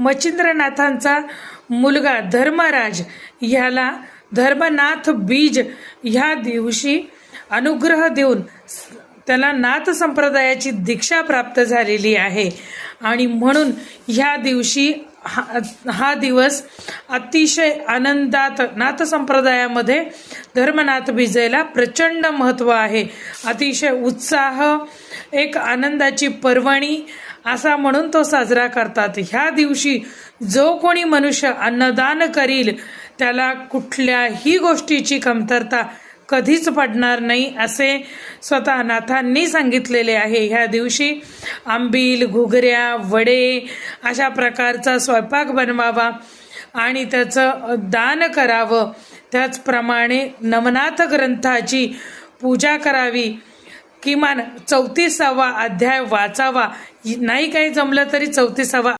मच्छिंद्रनाथांचा मुलगा धर्मराज ह्याला धर्मनाथ बीज ह्या दिवशी अनुग्रह देऊन त्याला नाथ संप्रदायाची दीक्षा प्राप्त झालेली आहे. आणि म्हणून ह्या दिवशी हा हा दिवस अतिशय आनंदात नाथ संप्रदायामध्ये धर्मनाथ विजयला प्रचंड महत्त्व आहे. अतिशय उत्साह एक आनंदाची पर्वणी असा म्हणून तो साजरा करतात. ह्या दिवशी जो कोणी मनुष्य अन्नदान करील त्याला कुठल्याही गोष्टीची कमतरता कधीच पडणार नाही असे स्वतः नाथांनी सांगितलेले आहे. ह्या दिवशी आंबील घुगऱ्या वडे अशा प्रकारचा स्वयंपाक बनवावा आणि त्याचं दान करावं. त्याचप्रमाणे नवनाथ ग्रंथाची पूजा करावी. किमान चौतीसावा अध्याय वाचावा. नाही काही जमलं तरी चौतीसावा